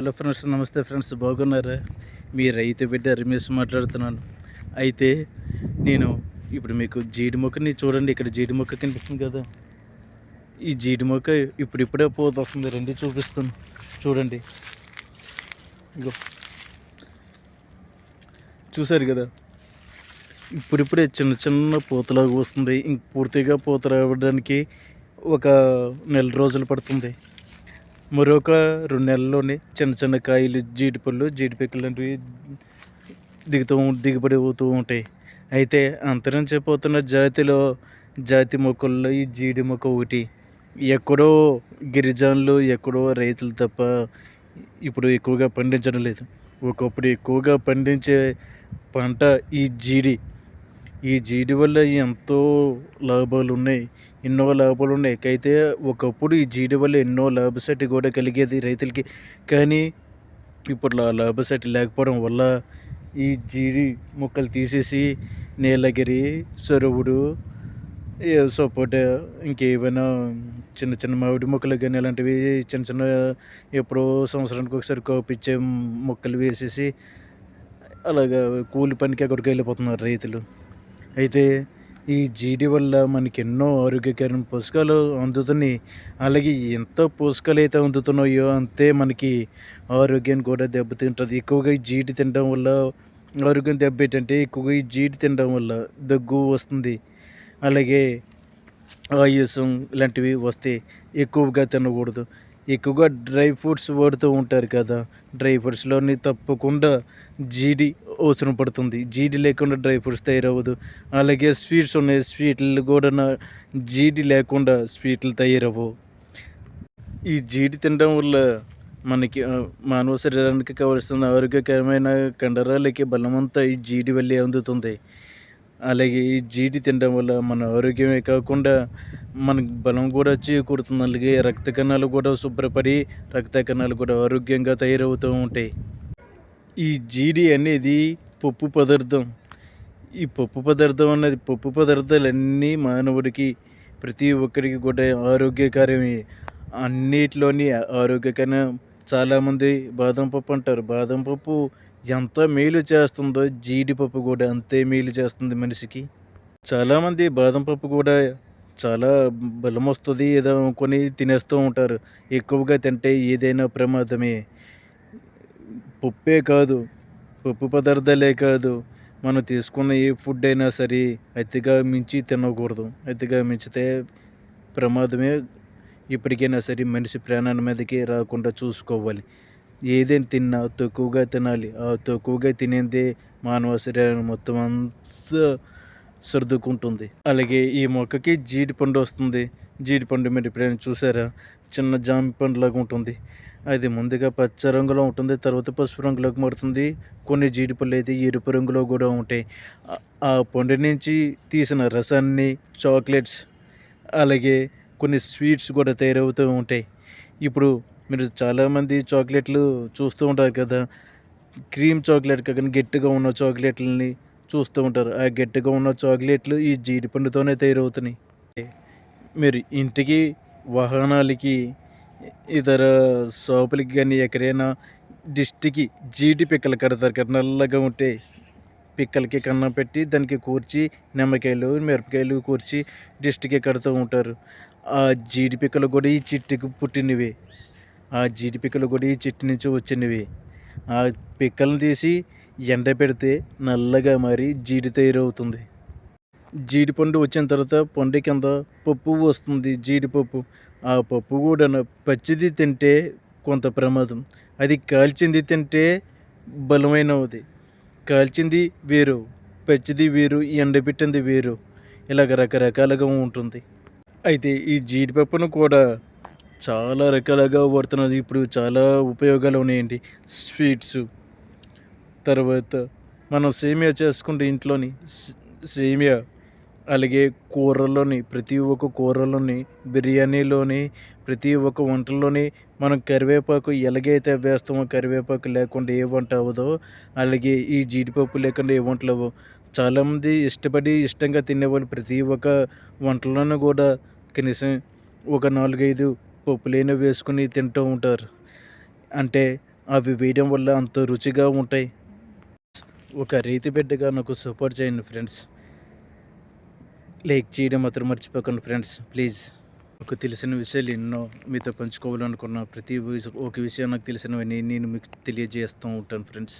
Hello friends నమస్తే friends బాగున్నారా? మీ రైతు బిడ్డ రమేష్ మాట్లాడుతున్నాను. అయితే నేను ఇప్పుడు మీకు జీడి మొక్కని చూడండి ఇక్కడ జీడి మొక్క కనిపిస్తుంది కదా. ఈ జీడి మొక్క ఇప్పుడిప్పుడే పోత వస్తుంది రండి చూపిస్తాను చూడండి. ఇగో. చూశారు కదా? ఇప్పుడిప్పుడే చిన్న చిన్న పూతలాగా వస్తుంది ఇంక పూర్తిగా పూత రావడానికి ఒక నెల రోజులు పడుతుంది. మరొక రెండు నెలల్లోనే చిన్న చిన్న కాయలు జీడిపళ్ళు జీడిపిక్కలు లాంటివి దిగుతూ దిగుబడి అవుతూ ఉంటాయి. అయితే అంతరించిపోతున్న జాతిలో జాతి మొక్కల్లో ఈ జీడి మొక్క ఒకటి. ఎక్కడో గిరిజనులు ఎక్కడో రైతులు తప్ప ఇప్పుడు ఎక్కువగా పండించడం లేదు. ఒకప్పుడు ఎక్కువగా పండించే పంట ఈ జీడి. ఈ జీడి వల్ల ఎంతో లాభాలు ఉన్నాయి ఎన్నో లాభాలు ఉన్నాయి. అయితే ఒకప్పుడు ఈ జీడి వల్ల ఎన్నో లాభసటి కూడా కలిగేది రైతులకి. కానీ ఇప్పుడు ఆ లాభసటి లేకపోవడం వల్ల ఈ జీడి మొక్కలు తీసేసి నీలగిరి సొరవుడు సపోర్ట్ సపోటా ఇంకేమైనా చిన్న చిన్న మామిడి మొక్కలు కానీ అలాంటివి చిన్న చిన్న ఎప్పుడో సంవత్సరానికి ఒకసారి కోపిచ్చే మొక్కలు వేసేసి అలాగా కూలి పనికి అక్కడికి వెళ్ళిపోతున్నారు రైతులు. అయితే ఈ జీడి వల్ల మనకి ఎన్నో ఆరోగ్యకరమైన పోషకాలు అందుతున్నాయి. అలాగే ఎంత పోషకాలు అయితే అందుతున్నాయో అంతే మనకి ఆరోగ్యం కూడా దెబ్బతింటుంది. ఎక్కువగా ఈ జీడి తినడం వల్ల ఆరోగ్యం దెబ్బ ఏంటంటే ఎక్కువగా ఈ జీడి తినడం వల్ల దగ్గు వస్తుంది. అలాగే ఆయాసం ఇలాంటివి వస్తే ఎక్కువగా తినకూడదు. ఎక్కువగా డ్రై ఫ్రూట్స్ వాడుతూ ఉంటారు కదా. డ్రై ఫ్రూట్స్లోని తప్పకుండా జీడి అవసరం పడుతుంది. జీడి లేకుండా డ్రై ఫ్రూట్స్ తయారవ్వదు. అలాగే స్వీట్స్ ఉన్నాయి. స్వీట్లు కూడా నా- జీడి లేకుండా స్వీట్లు తయారవ్వవు ఈ జీడి తినడం వల్ల మనకి మానవ శరీరానికి కావలసిన ఆరోగ్యకరమైన కండరాలకి బలమంతా ఈ జీడి వల్లే అందుతుంది. అలాగే ఈ జీడి తినడం వల్ల మన ఆరోగ్యమే కాకుండా మనకు బలం కూడా చేకూరుతుంది అలాగే రక్త కణాలు కూడా శుభ్రపడి రక్త కణాలు కూడా ఆరోగ్యంగా తయారవుతూ ఉంటాయి. ఈ జీడి అనేది పప్పు పదార్థం. ఈ పప్పు పదార్థం అన్నది పప్పు పదార్థాలన్నీ మానవుడికి ప్రతి ఒక్కరికి కూడా ఆరోగ్యకరమే. అన్నిటిలోని ఆరోగ్యకరం చాలామంది బాదం పప్పు అంటారు. బాదం పప్పు ఎంత మేలు చేస్తుందో జీడిపప్పు కూడా అంతే మేలు చేస్తుంది మనిషికి. చాలామంది బాదం పప్పు కూడా చాలా బలం వస్తుంది ఏదో కొని తినేస్తూ ఉంటారు. ఎక్కువగా తింటే ఏదైనా ప్రమాదమే. పప్పే కాదు పప్పు పదార్థాలే కాదు. మనం తీసుకున్న ఏ ఫుడ్ అయినా సరే అతిగా మించి తినకూడదు. అతిగా మించితే ప్రమాదమే. ఇప్పటికైనా సరే మనిషి ప్రాణాల మీదకి రాకుండా చూసుకోవాలి. ఏదైనా తిన్నా తక్కువగా తినాలి. ఆ తక్కువగా తినేదే మానవ శరీరం మొత్తం అంతా సర్దుకుంటుంది. అలాగే ఈ మొక్కకి జీడిపండు వస్తుంది. జీడిపండు మీరు ఎప్పుడైనా చూసారా? చిన్న జామి పండులాగా ఉంటుంది. అది ముందుగా పచ్చ రంగులో ఉంటుంది. తర్వాత పసుపు రంగులోకి మారుతుంది. కొన్ని జీడిపళ్ళు అయితే ఎరుపు రంగులో కూడా ఉంటాయి. ఆ- ఆ పండు నుంచి తీసిన రసాన్ని చాక్లెట్స్ అలాగే కొన్ని స్వీట్స్ కూడా తయారవుతూ ఉంటాయి. ఇప్పుడు మీరు చాలామంది చాక్లెట్లు చూస్తూ ఉంటారు కదా? క్రీమ్ చాక్లెట్ కాకుండా గట్టిగా ఉన్న చాక్లెట్లని చూస్తూ ఉంటారు. ఆ గట్టిగా ఉన్న చాక్లెట్లు ఈ జీడిపండుతోనే తయారవుతున్నాయి. మీరు ఇంటికి వాహనాలకి ఇతర షాపులకి కానీ ఎక్కడైనా దిష్టికి జీడి పిక్కలు కడతారు కదా నల్లగా ఉంటే పిక్కలకి కన్నం పెట్టి దానికి కూర్చి నిమ్మకాయలు మిరపకాయలు కూర్చి దిష్టికి కడుతూ ఉంటారు. ఆ జీడి పిక్కలు కూడా ఈ చిట్టుకి పుట్టినవి. ఆ జీడి పిక్కలు కూడా ఈ చెట్టు నుంచి వచ్చినవి. ఆ పిక్కలను తీసి ఎండ పెడితే నల్లగా మారి జీడి తయారవుతుంది. జీడిపండు వచ్చిన తర్వాత పండు కింద పప్పు వస్తుంది జీడిపప్పు ఆ పప్పు కూడా పచ్చిది తింటే కొంత ప్రమాదం. అది కాల్చింది తింటే బలమైనది. కాల్చింది వేరు పచ్చిది వేరు ఎండబెట్టింది వేరు. ఇలాగ రకరకాలుగా ఉంటుంది. అయితే ఈ జీడిపప్పును కూడా చాలా రకాలుగా వాడుతున్నారు. ఇప్పుడు చాలా ఉపయోగాలు ఉన్నాయండి. స్వీట్స్. తర్వాత మనం సేమియా చేసుకుంటే ఇంట్లోని సేమియా అలాగే కూరల్లోని ప్రతి ఒక్క కూరలోని బిర్యానీలోని ప్రతి ఒక్క వంటల్లోని మనం కరివేపాకు ఎలాగైతే వేస్తామో కరివేపాకు లేకుండా ఏ వంట అవ్వదో అలాగే ఈ జీడిపప్పు లేకుండా ఏ వంటలు అవ్వవు. చాలామంది ఇష్టపడి ఇష్టంగా తినేవాళ్ళు ప్రతి ఒక్క వంటలోనూ కూడా కనీసం ఒక నాలుగైదు పప్పులైన వేసుకుని తింటూ ఉంటారు. అంటే అవి వేయడం వల్ల అంత రుచిగా ఉంటాయి. ఒక రీతి బిడ్డగా నాకు సపోర్ట్ చేయండి ఫ్రెండ్స్ లైక్ చేయడం మాత్రం మర్చిపోకండి ఫ్రెండ్స్ ప్లీజ్ నాకు తెలిసిన విషయాలు ఎన్నో మీతో పంచుకోవాలనుకున్న ప్రతి ఒక విషయం నాకు తెలిసినవన్నీ నేను మీకు తెలియజేస్తూ ఉంటాను ఫ్రెండ్స్